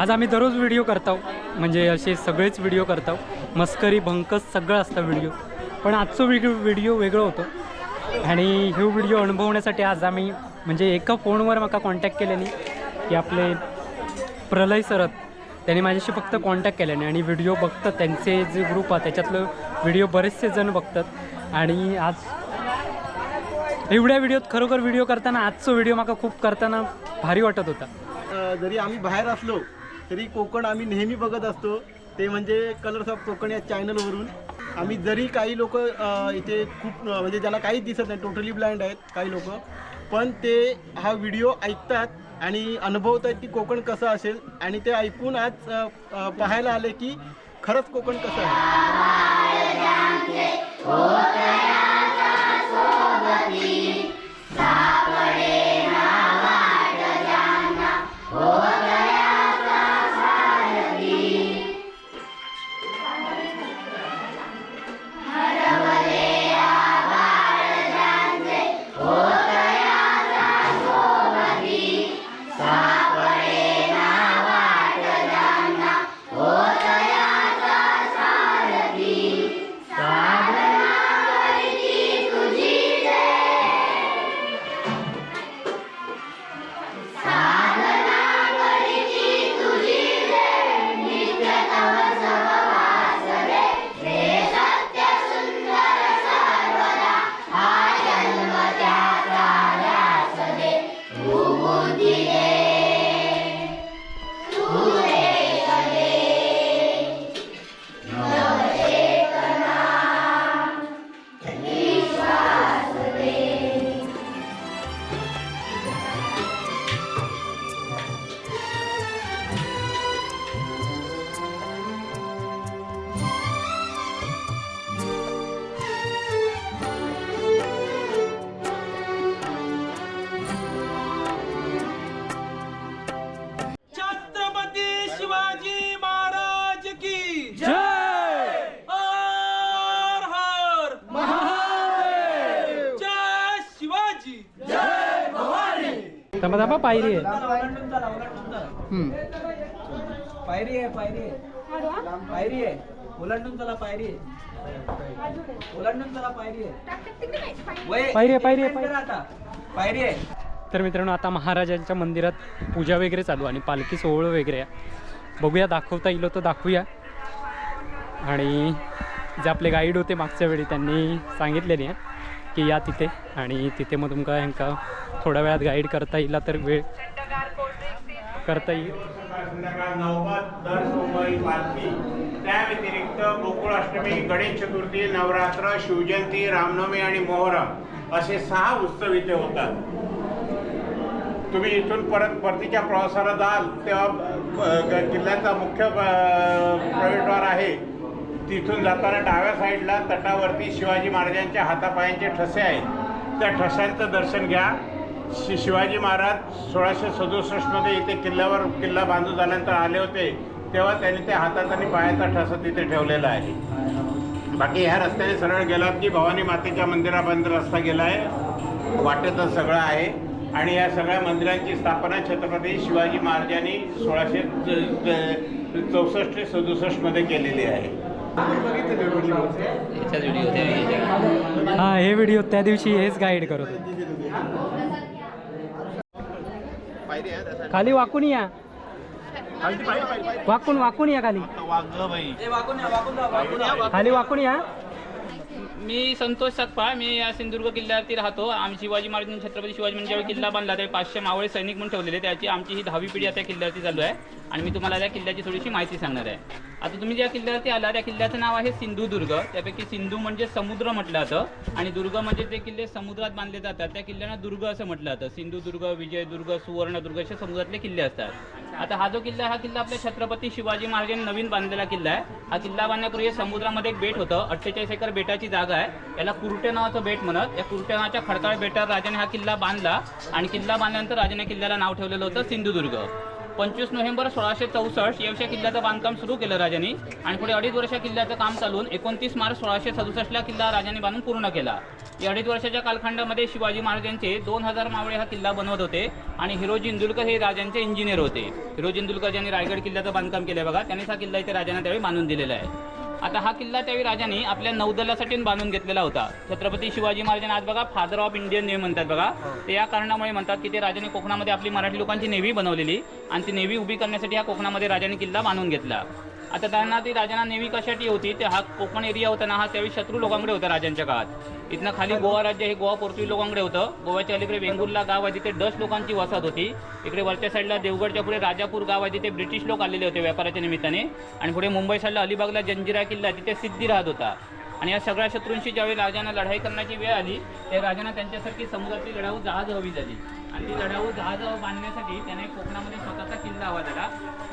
आज आम्ही दररोज व्हिडिओ करतो म्हणजे असे सगळेच व्हिडिओ करतो मस्करी भंकस सगळं असतं व्हिडिओ पण आजचं व्हिडिओ व्हिडिओ वेगळं होतं. आणि हे व्हिडिओ अनुभवण्यासाठी आज आम्ही म्हणजे एका फोनवर मला कॉन्टॅक्ट केल्याने की आपले प्रलय सरत त्यांनी माझ्याशी फक्त कॉन्टॅक्ट केल्याने. आणि व्हिडिओ बघतात त्यांचे जे ग्रुप आहे त्याच्यातलं व्हिडिओ बरेचसे जण बघतात. आणि आज एवढ्या व्हिडिओत खरोखर व्हिडिओ करताना आजचा व्हिडिओ माका खूप करताना भारी वाटत होता. जरी आम्ही बाहेर असलो तरी कोकण आम्ही नेहमी बघत असतो. ते म्हणजे कलर्स ऑफ कोकण या चॅनलवरून आम्ही जरी काही लोक इथे खूप म्हणजे ज्यांना काहीच दिसत नाही टोटली ब्लाइंड आहेत काही लोक पण ते हा व्हिडिओ ऐकतात आणि अनुभवत आहेत की कोकण कसं असेल आणि ते ऐकून आज पाहायला आले की खरंच कोकण कसं आहे. थांबा पायरी आहे. पायरी. आहे पायरी आहे. पायरी आहे. ओलांडून चला पायरी आहे. ओलांडून चला पायरी आहे. पायरी आहे, पायरी आहे, आता पायरी आहे. तर मित्रांनो आता महाराजांच्या मंदिरात पूजा वगैरे चालू आणि पालखी सोहळं वगैरे आहे. बघूया दाखवता येईल तर दाखवूया. आणि जे आपले गाईड होते मागच्या वेळी त्यांनी सांगितलेले आहे. की या तिथे आणि तिथे मग तुमका ह्यांका थोड्या वेळात गाईड करता येईल तर वेळ करता येईल. दर सोमवारी पालखी त्या व्यतिरिक्त गोकुळाष्टमी गणेश चतुर्थी नवरात्र शिवजयंती रामनवमी आणि मोहरम असे सहा उत्सव इथे होतात. तुम्ही इथून परत परतीच्या प्रवासाला जाल तेव्हा किल्ल्याचा मुख्य प्रवेशद्वार आहे. तिथून जाताना डाव्या साईडला तटावरती शिवाजी महाराजांच्या हातापायांचे ठसे आहेत. त्या ठशांचं दर्शन घ्या. शि शिवाजी महाराज सोळाशे सदुसष्टमध्ये इथे किल्ल्यावर किल्ला बांधून झाल्यानंतर आले होते. तेव्हा त्यांनी त्या हातात आणि पायाचा ठसा तिथे ठेवलेला आहे. बाकी ह्या रस्त्याने सरळ गेलात की भवानी मातेच्या मंदिरापर्यंत रस्ता गेला आहे वाटेतच सगळं आहे. आणि या सगळ्या मंदिरांची स्थापना छत्रपती शिवाजी महाराजांनी सोळाशे चौसष्ट सदुसष्टमध्ये केलेली आहे. हा हे व्हिडिओ त्या दिवशी हेच गाईड करत होते. खाली वाकून या. वाकून वाकून या खाली. खाली वाकून या. मी संतोष सातपाळ मी या सिंधुदुर्ग किल्ल्यावरती राहतो. आम्ही शिवाजी महाराजांनी छत्रपती शिवाजी म्हणजे ज्यावेळी किल्ला बांधला त्यावेळी पाचशे मावळे सैनिक म्हणून ठेवलेले. त्याची आमची ही दहावी पिढी आता या किल्ल्यावरती चालू आहे. आणि मी तुम्हाला त्या किल्ल्याची थोडीशी माहिती सांगणार आहे. आता तुम्ही ज्या किल्ल्यावरती आला त्या किल्ल्याचं नाव आहे सिंधुदुर्ग. त्यापैकी सिंधू म्हणजे समुद्र म्हटलं जातं आणि दुर्ग म्हणजे जे किल्ले समुद्रात बांधले जातात त्या किल्ल्यांना दुर्ग असं म्हटलं जातं. सिंधुदुर्ग विजयदुर्ग सुवर्णदुर्ग असे समुद्रातले किल्ले असतात. आता हा जो किल्ला हा किल्ला आपल्या छत्रपती शिवाजी महाराजांनी नवीन बांधलेला किल्ला आहे. हा किल्ला बांधण्यापूर्वी समुद्रामध्ये एक बेट होतं अठ्ठेचाळीस एकर बेटाची जागा आहे. याला कुरटे नावाचं बेट म्हणत या कुरटे नावाच्या खडकाळ बेटावर राजाने हा किल्ला बांधला आणि किल्ला बांधल्यानंतर राजाने किल्ल्याला नाव ठेवलेलं होतं सिंधुदुर्ग. पंचवीस नोव्हेंबर सोळाशे चौसष्ट या किल्ल्याचं बांधकाम सुरू केलं राजांनी आणि पुढे अडीच वर्ष किल्ल्याचं काम चालून एकोणतीस मार्च सोळाशे सदुसष्टला किल्ला राजांनी बांधून पूर्ण केला. या अडीच वर्षाच्या कालखंडामध्ये शिवाजी महाराजांचे दोन हजार मावळे हा किल्ला बनवत होते आणि हिरोजी इंदुलकर हे राजांचे इंजिनियर होते. हिरोजी इंदुलकर ज्यांनी रायगड किल्ल्याचं बांधकाम केलं बघा त्यांनीच हा किल्ला इथे राजांना त्यावेळी बांधून दिलेला आहे. आता हा किल्ला त्यावेळी राजांनी आपल्या नौदलासाठी बांधून घेतलेला होता. छत्रपती शिवाजी महाराजांना आज बघा फादर ऑफ इंडियन नेव्ही म्हणतात बघा. ते या कारणामुळे म्हणतात की ते राजांनी कोकणामध्ये आपली मराठी लोकांची नेव्ही बनवलेली आणि ती नेव्ही उभी करण्यासाठी हा कोकणामध्ये राजांनी किल्ला बांधून घेतला. आता त्यांना ती राजांना नेव्ही कशासाठी होती? ते हा कोकण एरिया होता ना हा त्यावेळी शत्रू लोकांकडे होता राजांच्या काळात. इथनं खाली गोवा राज्य हे गोवा पोर्तुगीज लोकांकडे होतं. गोव्याच्या अलीकडे वेंगुर्ला गाव आहे तिथे डच लोकांची वसाहत होती. इकडे वरच्या साईडला देवगडच्या पुढे राजापूर गाव आहे तिथे ब्रिटिश लोक आलेले होते व्यापाराच्या निमित्ताने. आणि पुढे मुंबई साईडला अलिबागला जंजिरा किल्ला तिथे सिद्धी राहत होता. आणि या सगळ्या शत्रूंशी ज्यावेळी राजांना लढाई करण्याची वेळ आली त्या राजांना त्यांच्यासारखी समुद्रातली लढाऊ जहाज हवी झाली. आणि ती लढाऊ जहाज बांधण्यासाठी त्याने कोकणामध्ये स्वतःचा किल्ला हवा झाला.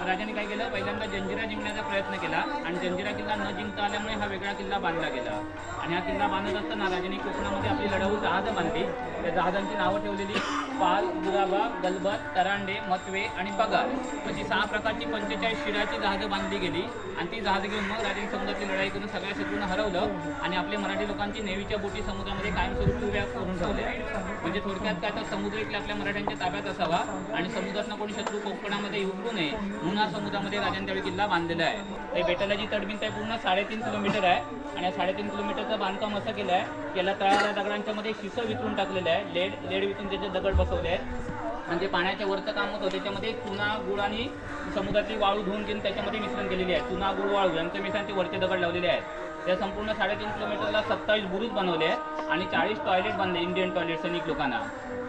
राजाने काय केलं? पहिल्यांदा जंजिरा जिंकण्याचा प्रयत्न केला आणि जंजिरा किल्ला न जिंकता आल्यामुळे हा वेगळा किल्ला बांधला गेला. आणि हा किल्ला बांधत असताना राजाने कोकणामध्ये आपली लढाऊ जहाज बांधली. त्या जहाजांची नावं ठेवलेली. पाल दुराबा गलबत तरांडे मतवे आणि पगार. अशी सहा प्रकारची पंचेचाळीस शिराची जहाजं बांधली गेली. आणि ती जहाजं घेऊन मग राजन समुद्राची लढाई करून सगळ्या शत्रूंना हरवलं आणि आपले मराठी लोकांची नेव्हीच्या बोटी समुद्रामध्ये कायमस्वरूपी व्याप करून ठेवल्या. म्हणजे थोडक्यात काय तर समुद्र इकडे आपल्या मराठ्यांच्या ताब्यात असावा आणि समुद्रातनं कोणी शत्रू कोकणामध्ये उतरू नये म्हणून हा समुद्रामध्ये राजांनी त्यावेळी किल्ला बांधलेला आहे. ते बेटाला जी तडबीन आहे पूर्ण साडेतीन किलोमीटर आहे. आणि या साडेतीन किलोमीटरचं बांधकाम असं केलं आहे याला तळाला दगडांच्या मध्ये शिसं वितरून टाकलेलं आहे. लेड लेड वितरून त्याचे दगड बसवले आहेत. म्हणजे आणि ते पाण्याच्या वरचं काम होतं त्याच्यामध्ये चुना गुळ आणि समुद्रातली वाळू धुवून घेऊन त्याच्यामध्ये मिश्रण केलेली आहे. चुना गुळ वाळू यांचं मिश्रण ते वरचे दगड लावलेले आहेत. त्या संपूर्ण साडेतीन किलोमीटरला सत्तावीस बुरुज बनवले आहेत आणि चाळीस टॉयलेट बांधले इंडियन टॉयलेट सैनिक लोकांना.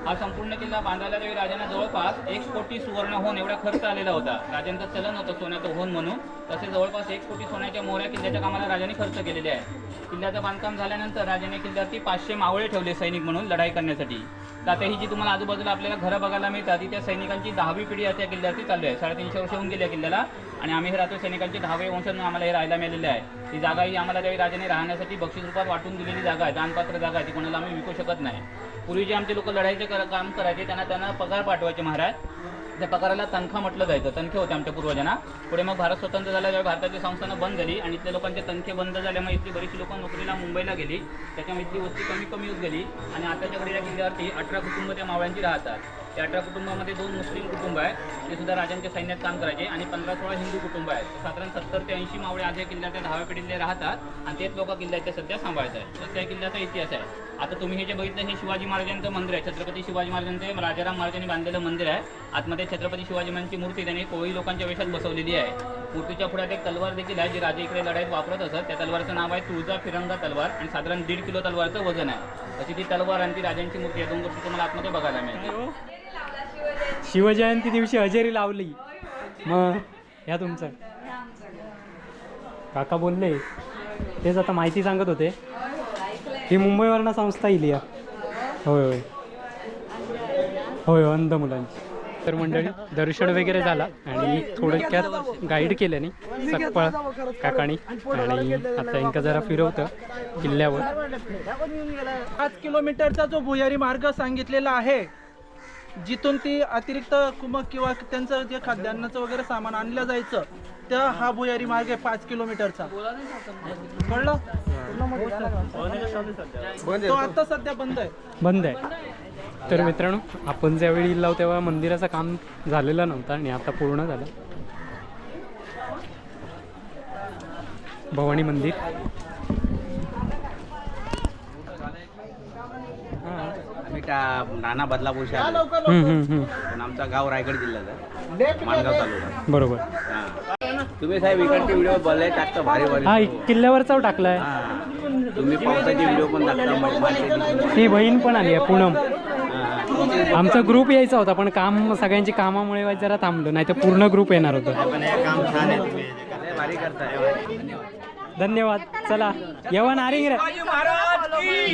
हा संपूर्ण किल्ला बांधायला त्यावेळी राजांना जवळपास एक कोटी सुवर्ण होऊन एवढा खर्च आलेला होता. राजांचं चलन होतं सोन्याचं होऊन म्हणून. तसे जवळपास एक कोटी सोन्याच्या मोहऱ्या किल्ल्याच्या कामाला राजाने खर्च केलेले आहे किल्ल्याचं बांधकाम झाल्यानंतर राजाने किल्ल्यावरती पाचशे मावळे ठेवले सैनिक म्हणून लढाई करण्यासाठी. तर आता ही जी तुम्हाला आजूबाजूला आपल्याला घरं बघायला मिळतात ती त्या सैनिकांची दहावी पिढी आता या किल्ल्यावरती चालू आहे. साडेतीनशे वर्ष होऊन गेल्या किल्ल्याला. आणि आम्ही हे राहतो सैनिकांचे दहावे वंश म्हणून आम्हाला हे राहायला मिळालेले आहे. ती जागा ही आम्हाला त्यावेळी राजाने राहण्यासाठी बक्षीस रूपात वाटून दिलेली जागा आहे दानपात्र जागा आहे ती कोणाला आम्ही विकू शकत नाही. पूर्वी जे आमचे लोक लढाईचे काम करायचे त्यांना त्यांना पगार पाठवायचे महाराज. त्या प्रकाराला तनखा म्हटलं जायचं तनखे होते आमच्या पूर्वजांना. पुढे मग भारत स्वतंत्र झाला ज्यावेळी भारताची संस्थानं बंद झाली आणि इथल्या लोकांचे तनखे बंद झाल्यामुळे इथली बरीचशी लोक नोकरीला मुंबईला गेली. त्याच्यामुळे इथली वस्ती कमी कमी होत गेली. आणि आताच्या घडीला किल्ल्यावरती अठरा कुटुंब त्या मावळ्यांची राहतात. त्या अठरा कुटुंबामध्ये दोन मुस्लिम कुटुंब आहेत. ते सुद्धा राजांच्या सैन्यात काम करायचे आणि पंधरा सोळा हिंदू कुटुंब आहेत. साधारण सत्तर ते ऐंशी मावळे आज या किल्ल्याच्या दहाव्या पिढीतले राहतात आणि तेच लोक किल्ल्याच्या सध्या सांभाळत आहेत. तर त्या किल्ल्याचा इतिहास आहे. आता तुम्ही हे जे बघितलं हे शिवाजी महाराजांचं मंदिर आहे. छत्रपती शिवाजी महाराजांचे राजाराम महाराजांनी बांधलेलं मंदिर आहे. आतमध्ये छत्रपती शिवाजी महाराजांची मूर्ती त्यांनी कोळी लोकांच्या वेशात बसवलेली आहे. मूर्तीच्या पुढ्यात एक तलवार देखील आहे जी राजे इकडे लढाईत वापरत असत. त्या तलवारचं नाव आहे तुळजा फिरंगा तलवार आणि साधारण दीड किलो तलवारचं वजन आहे. अशी ती तलवार आणि ती राजांची मूर्ती या दोन गोष्टी तुम्हाला आतमध्ये बघायला मिळेल शिवजयंती दिवशी हजेरी लावली. मग या तुमचं. काका बोलले तेच आता माहिती सांगत होते. ही मुंबईवरनं संस्था येईल या. होय होय. होय अंध मुलांची. तर मंडळी दर्शन वगैरे झाला आणि थोडक्यात गाईड केल्याने सकपाळ काकाणी आणि आता इंका जरा फिरवतं किल्ल्यावर. पाच किलोमीटरचा जो भुयारी मार्ग सांगितलेला आहे जिथून ती अतिरिक्त कुमक किंवा त्यांचं जे खाद्यान्नाचं वगैरे सामान आणलं जायचं त्या हा भुयारी मार्ग आहे पाच किलोमीटरचा. कळलं? तो आता सध्या बंद आहे. बंद आहे. तर मित्रांनो आपण ज्यावेळी इल्लाव तेव्हा मंदिराचं काम झालेलं नव्हतं आणि आता पूर्ण झालं. भवानी मंदिर आम्ही त्या नाना हम्म, हम्म, हम्म. पण आमचा गाव रायगड जिल्ह्याचा आहे. माणगाव तालुका. बरोबर. हा. तुम्ही साहेब इकडचे व्हिडिओ बोलले टाकता भारी भारी हा किल्ल्यावरचा टाकलाय. हा. तुम्ही पावसाचे व्हिडिओ पण टाकता मग मासे ती बहीण पण आली आहे पूनम. हा. आमचा ग्रुप यायचा होता पण काम सगळ्यांची कामामुळे जरा थांबलो नाही तर पूर्ण ग्रुप येणार होतं. पण हे काम छान आहे तुम्ही. लय भारी करताय धन्यवाद. चला येवा नारिंग रे.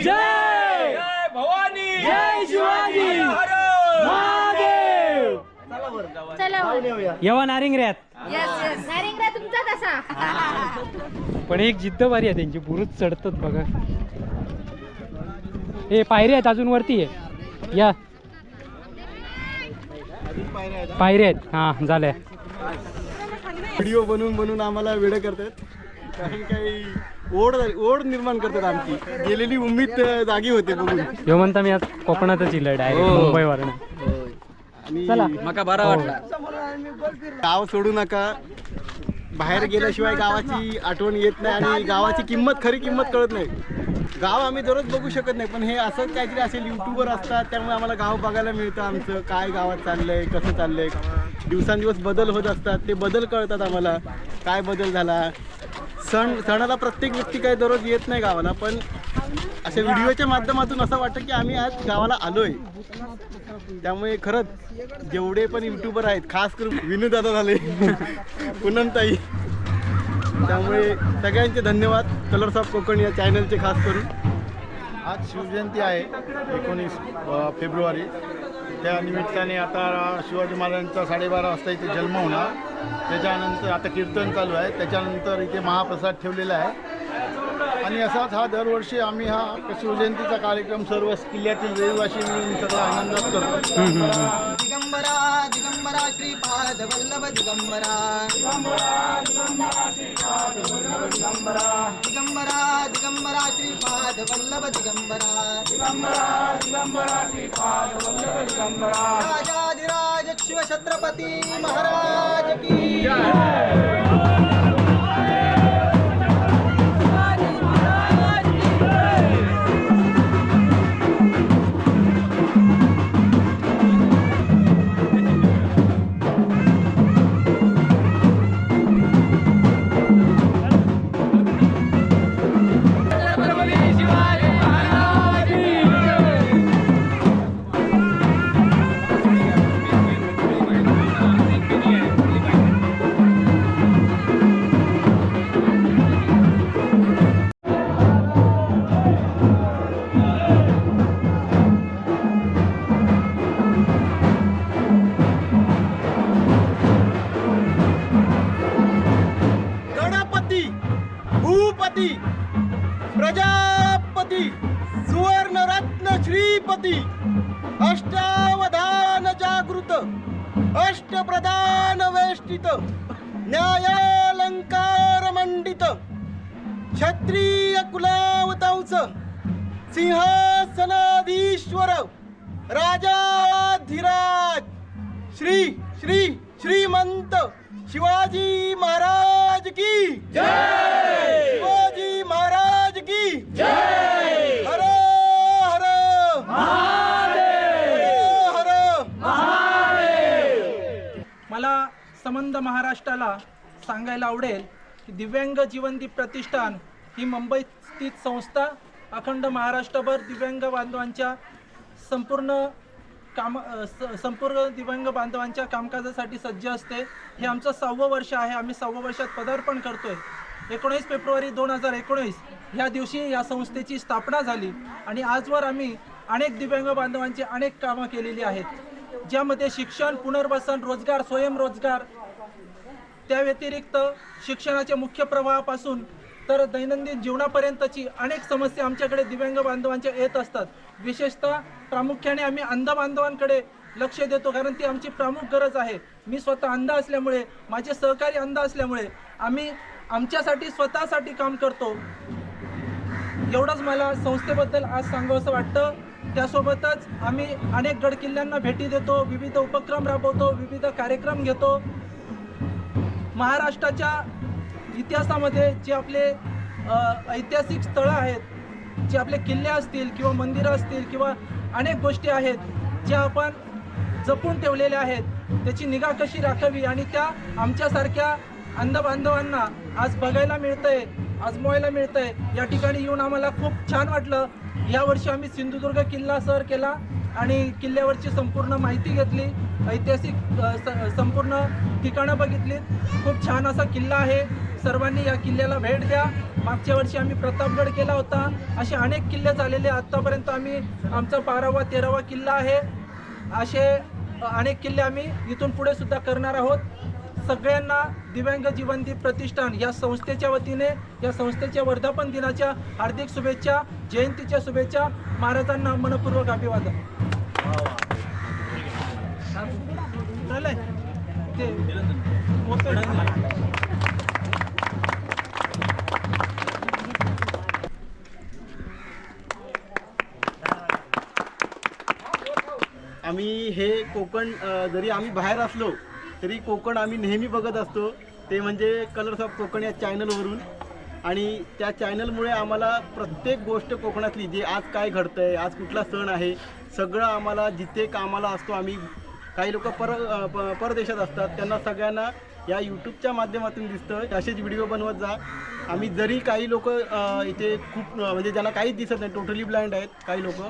जय! भवानी! जय शिवाजी! महादेव! चला येवा नारिंग रे येस येस नारिंगरा तुमचा कसा पण एक जिद्द भारी आहे त्यांची. बुरुज चढतात बघा. हे पायरी आहेत अजून वरती आहे. या. पायऱ्या आहेत. हा. पायऱ्या आहेत हां झाल्या. व्हिडिओ बनवून बनवून आम्हाला वेळ करतात काही काही ओढ ओढ निर्माण करतात आमची. गेलेली उम्मीद जागी होते बघून. ह्यो म्हणता मी आज कोकणातच येईल डायरेक्ट हो. आणि चला. मका बरा वाटला. गाव सोडू नका. बाहेर गेल्याशिवाय गावाची आठवण येत नाही आणि गावाची किंमत खरी किंमत कळत नाही. गाव आम्ही दररोज बघू शकत नाही पण हे असंच काहीतरी असेल युट्यूबवर असतात त्यामुळे आम्हाला गाव बघायला मिळतं आमचं. काय गावात चाललंय कसं चाललंय. दिवसांदिवस बदल होत असतात ते बदल कळतात आम्हाला. काय बदल झाला? सण सणाला प्रत्येक व्यक्ती काही दररोज येत नाही गावाला पण अशा व्हिडिओच्या माध्यमातून असं वाटतं की आम्ही आज गावाला आलोय. त्यामुळे खरंच जेवढे पण युट्यूबर आहेत खास करून विनोदादा झाले पूनमताई त्यामुळे सगळ्यांचे धन्यवाद. कलर्स ऑफ कोकण या चॅनलचे खास करून. आज शिवजयंती आहे एकोणीस फेब्रुवारी. त्या निमित्ताने आता शिवाजी महाराजांचा साडेबारा वाजता इथे जन्म होणार. त्याच्यानंतर आता कीर्तन चालू आहे. त्याच्यानंतर इथे महाप्रसाद ठेवलेला आहे. आणि असाच हा दरवर्षी आम्ही हा शिवजयंतीचा कार्यक्रम सर्व किल्ल्यातील रहिवासी मिळून सगळा आनंदात करतो. दिगंबरा दिगंबरा श्रीपाद वल्लभ दिगंबरा. दिगंबरा दिगंबरा श्रीपाद वल्लभ दिगंबरा. राजाधिराज शिवछत्रपती महाराज की। संबंध महाराष्ट्राला सांगायला आवडेल की दिव्यांग जीवनदीप प्रतिष्ठान ही मुंबईत स्थित संस्था अखंड महाराष्ट्रभर दिव्यांग बांधवांच्या संपूर्ण काम स- संपूर्ण दिव्यांग बांधवांच्या कामकाजासाठी सज्ज असते. हे आमचं सहावं वर्ष आहे. आम्ही सहावं वर्षात पदार्पण करतोय. एकोणीस फेब्रुवारी दोन हजार एकोणीस ह्या दिवशी या संस्थेची स्थापना झाली आणि आजवर आम्ही अनेक दिव्यांग बांधवांची अनेक कामं केलेली आहेत. ज्यामध्ये शिक्षण पुनर्वसन रोजगार स्वयंरोजगार त्या व्यतिरिक्त शिक्षणाच्या मुख्य प्रवाहापासून तर दैनंदिन जीवनापर्यंतची अनेक समस्या आमच्याकडे दिव्यांग बांधवांच्या येत असतात. विशेषतः प्रामुख्याने आम्ही अंध बांधवांकडे लक्ष देतो कारण ती आमची प्रमुख गरज आहे. मी स्वतः अंध असल्यामुळे माझे सहकारी अंध असल्यामुळे आम्ही आमच्यासाठी स्वतःसाठी काम करतो. एवढंच मला संस्थेबद्दल आज सांगावंसं वाटतं. त्यासोबतच आम्ही अनेक गडकिल्ल्यांना भेटी देतो विविध उपक्रम राबवतो विविध कार्यक्रम घेतो. महाराष्ट्राच्या इतिहासामध्ये जे आपले ऐतिहासिक स्थळं आहेत जे आपले किल्ले असतील किंवा मंदिरं असतील किंवा अनेक गोष्टी आहेत ज्या आपण जपून ठेवलेल्या आहेत त्याची निगा कशी राखावी आणि त्या आमच्यासारख्या अंधबांधवांना आज बघायला मिळतंय आजमवायला मिळतंय या ठिकाणी येऊन आम्हाला खूप छान वाटलं. यावर्षी आम्ही सिंधुदुर्ग किल्ला सर केला. आणि किल्ल्यावरची संपूर्ण माहिती घेतली ऐतिहासिक स- संपूर्ण ठिकाणं बघितली. खूप छान असा किल्ला आहे. सर्वांनी या किल्ल्याला भेट द्या. मागच्या वर्षी आम्ही प्रतापगड केला होता. असे अनेक किल्ले झालेले आत्तापर्यंत आम्ही आमचा बारावा तेरावा किल्ला आहे. असे अनेक किल्ले आम्ही इथून पुढे सुद्धा करणार आहोत. सगळ्यांना दिव्यांग जीवनदीप प्रतिष्ठान या संस्थेच्या वतीने या संस्थेच्या वर्धापन दिनाच्या हार्दिक शुभेच्छा जयंतीच्या शुभेच्छा. महाराजांना मनपूर्वक अभिवादन. ते आम्ही हे कोकण अ, जरी आम्ही बाहेर असलो तरी कोकण आम्ही नेहमी बघत असतो. ते म्हणजे कलर्स ऑफ कोकण या चॅनलवरून आणि त्या चॅनलमुळे आम्हाला प्रत्येक गोष्ट कोकणातली जे आज काय घडतं आहे आज कुठला सण आहे सगळं आम्हाला जिथे कामाला असतो आम्ही काही लोक पर परदेशात असतात त्यांना सगळ्यांना या यूट्यूबच्या माध्यमातून दिसतं. असेच व्हिडिओ बनवत जा. आम्ही जरी काही लोक इथे खूप म्हणजे ज्यांना काहीच दिसत नाही टोटली ब्लाइंड आहेत काही लोक.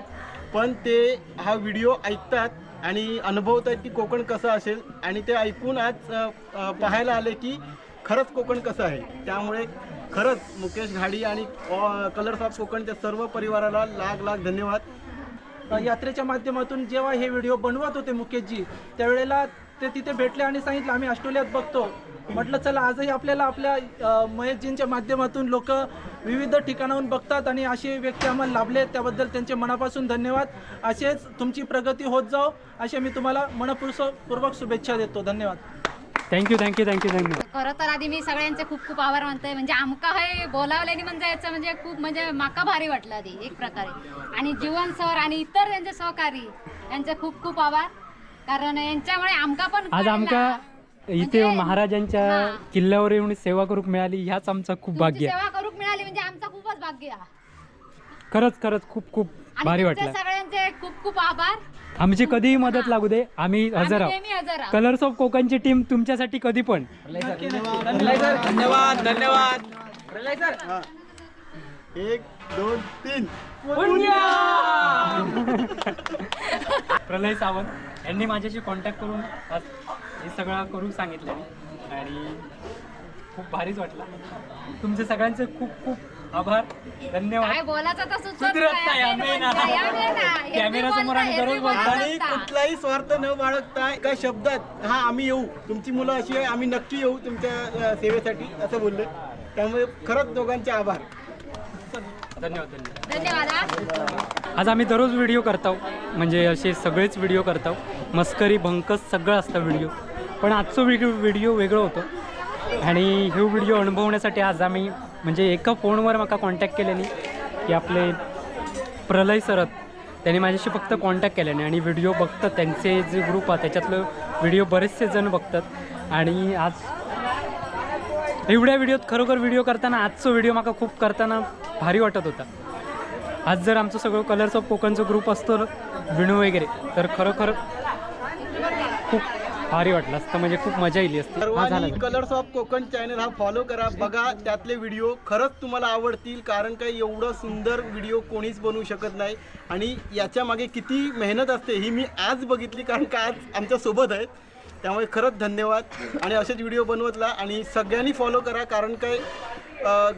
पण ते हा व्हिडिओ ऐकतात आणि अनुभवत आहेत की कोकण कसं असेल आणि ते ऐकून आज पाहायला आले की खरंच कोकण कसं आहे. त्यामुळे खरंच मुकेश घाडी आणि कलर्स ऑफ कोकणच्या सर्व परिवाराला लाख लाख धन्यवाद. यात्रेच्या माध्यमातून जेव्हा हे व्हिडिओ बनवत होते मुकेशजी त्यावेळेला ते तिथे भेटले आणि सांगितलं आम्ही ऑस्ट्रेलियात बघतो. म्हटलं चला आजही आपल्याला आपल्या महेशजींच्या माध्यमातून लोक विविध ठिकाणाहून बघतात आणि असे व्यक्ती आम्हाला लाभले त्याबद्दल त्यांचे मनापासून धन्यवाद. असेच तुमची प्रगती होत जाओ असे मी तुम्हाला मनपूर्वक शुभेच्छा देतो. धन्यवाद. थँक्यू थँक्यू थँक्यू थँक्यू खरं तर आधी मी सगळ्यांचे खूप खूप आभार मानतोय. म्हणजे आमका हे बोलावल्याने म्हणजे याचं म्हणजे खूप म्हणजे माका भारी वाटलं आधी एक प्रकारे. आणि जीवन सर आणि इतर त्यांचे सहकारी यांचे खूप खूप आभार. कारण यांच्यामुळे आमका पण आज. आमका इथे म्हणजे- महाराजांच्या हा. किल्ल्यावर येऊन सेवा करूक मिळाली ह्याच आमचा खूप तुमची भाग्य. आहे सेवा करूक मिळाली म्हणजे आमचा खूपच भाग्य. आहे. खरंच खरंच खूप खूप आणि भारी वाटलं. सगळ्यांचे खूप खूप आभार. आमची कधीही मदत लागू दे आम्ही हजर आम्ही आहोत. नेहमी हजर आहोत. कलर्स ऑफ कोकणची टीम तुमच्यासाठी कधी पण. धन्यवाद धन्यवाद प्रलय सर एक दोन तीन. प्रलय सावंत यांनी माझ्याशी कॉन्टॅक्ट करून आज हे सगळं करू सांगितलं आणि खूप भारीच वाटलं. तुमचे सगळ्यांचे खूप खूप आभार. धन्यवाद. बोलायचं आम्ही. म्हणजे कॅमेरासमोर बोलता, आम्ही दररोज. आणि कुठलाही स्वार्थ न बाळगता एका शब्दात हा आम्ही येऊ. तुमची मुलं अशी आहे आम्ही नक्की येऊ तुमच्या सेवेसाठी असं बोलले. त्यामुळे खरंच दोघांचे आभार. धन्यवाद धन्यवाद. हा. आज आम्ही दररोज व्हिडिओ करतो म्हणजे असे सगळेच व्हिडिओ करतो मस्करी भंकस सगळं असतं व्हिडिओ. पण आजचं व्हिडिओ व्हिडिओ वेगळं होतं. आणि हे व्हिडिओ अनुभवण्यासाठी आज आम्ही म्हणजे एका फोनवर मला कॉन्टॅक्ट केलेली की आपले प्रलय सरत त्यांनी माझ्याशी फक्त कॉन्टॅक्ट केल्याने आणि व्हिडिओ बघतात. त्यांचे जे ग्रुप आहे त्याच्यातलं व्हिडिओ बरेचसे जण बघतात. आणि आज एवढ्या व्हिडिओत खरोखर व्हिडिओ करताना आजचा व्हिडिओ माका खूप करताना भारी वाटत होता. आज जर आमचं सगळं कलर्स ऑफ कोकणचं ग्रुप असतो विणू वगैरे तर खरोखर खूप भारी वाटलं असतं म्हणजे खूप मजा येईल असती. सर्वांनी कलर्स ऑफ कोकण चॅनल हा फॉलो करा. बघा त्यातले व्हिडिओ खरंच तुम्हाला आवडतील कारण काही एवढं सुंदर व्हिडिओ कोणीच बनवू शकत नाही. आणि याच्या मागे किती मेहनत असते ही मी आज बघितली कारण का आज आमच्यासोबत आहेत. त्यामुळे खरंच धन्यवाद. आणि असेच व्हिडिओ बनवतला आणि सगळ्यांनी फॉलो करा कारण काय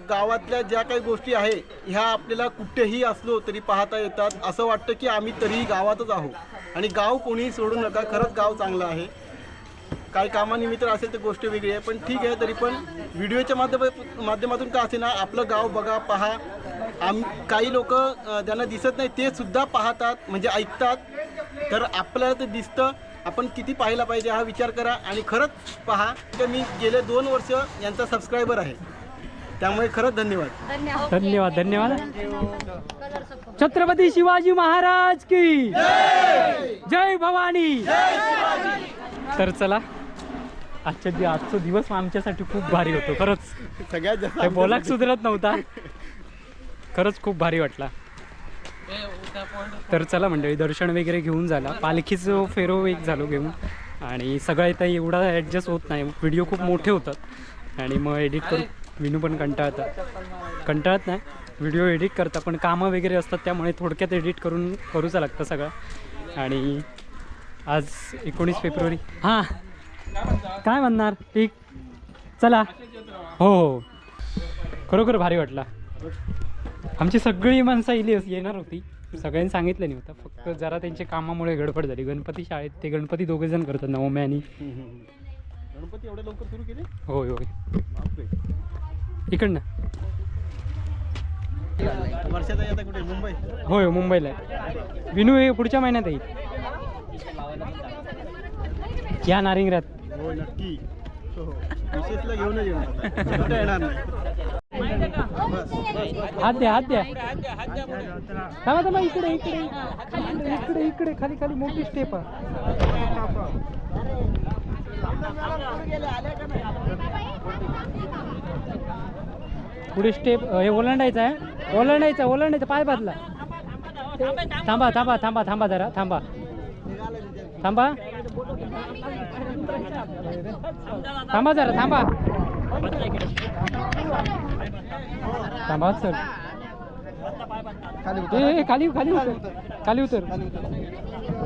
गावातल्या ज्या काही गोष्टी आहे ह्या आपल्याला कुठेही असलो तरी पाहता येतात. असं वाटतं की आम्ही तरीही गावातच आहोत. आणि गाव कोणीही सोडू नका. खरंच गाव चांगलं आहे. काही कामानिमित्त असेल तर गोष्ट वेगळी आहे पण ठीक आहे तरी पण व्हिडिओच्या माध्यम माध्यमातून का असे ना आपलं गाव बघा पहा. आम काही लोक ज्यांना दिसत नाही ते सुद्धा पाहतात म्हणजे ऐकतात. तर आपल्याला ते दिसतं. आपण किती पाहायला पाहिजे हा विचार करा आणि खरंच पहा तर मी गेले दोन वर्ष यांचा सबस्क्रायबर आहे. त्यामुळे खरंच धन्यवाद. धन्यवाद. धन्यवाद छत्रपती शिवाजी महाराज की जय! भवानी. तर चला. आजच्या दि आजचा दिवस आमच्यासाठी खूप भारी होतो खरंच. सगळ्यात जास्त बोलाक सुधरत नव्हता. खरंच खूप भारी वाटला. तर चला मंडळी दर्शन वगैरे घेऊन झाला. पालखीचं फेरो एक झालो घेऊन. आणि सगळं इथं एवढा ॲडजस्ट होत नाही. व्हिडिओ खूप मोठे होतात. आणि मग एडिट करून विनू पण कंटाळतात कंटाळत नाही. व्हिडिओ एडिट करता पण कामं वगैरे असतात त्यामुळे थोडक्यात एडिट करून करूचं लागतं सगळं. आणि आज एकोणीस फेब्रुवारी. हां. काय म्हणणार? ठीक. चला. हो हो. खरोखर भारी वाटला. आमची सगळी माणसं इली येणार होती. सगळ्यांनी सांगितलं नाही होतं. फक्त जरा त्यांच्या कामामुळे गडबड झाली. गणपती शाळेत ते गणपती दोघे जण करतात नवम्या आणि गणपती एवढ्या लवकर सुरू केले? होय होय. इकडनं. मुंबई? होय मुंबईला विनू हे पुढच्या महिन्यात येईल. या नारिंगऱ्यात. हो नक्की. हो विशेषला घेऊनच येणार. नाही. हात द्या हात द्या. थांबा थांबा इकडे इकडे इकडे इकडे इकडे खाली खाली मोठी स्टेप आहे. पुढे स्टेप हे ओलांडायचं आहे. ओलांडायचं ओलांडायचं पाय बदला. थांबा थांबा थांबा थांबा जरा थांबा. थांबा. थांबा जरा थांबा. थांबा सर. ए, खाली खाली उतर. खाली उतर.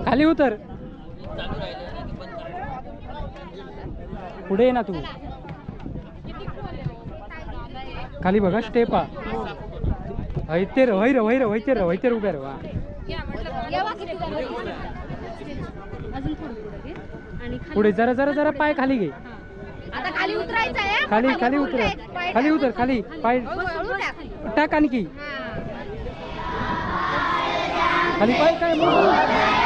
खाली उतर. पुढे ये ना तू. खाली बघा स्टेप हा र वैर वैर र वैत्र उभ्या रे वा आणि खाली- पुढे जरा जरा जरा पाय खाली घे. आता खाली उतरायचं आहे खाली खाली उतर. पाय खाली उतर खाली पाय. टाक. टाक आणखी. हा. खाली पाय काय?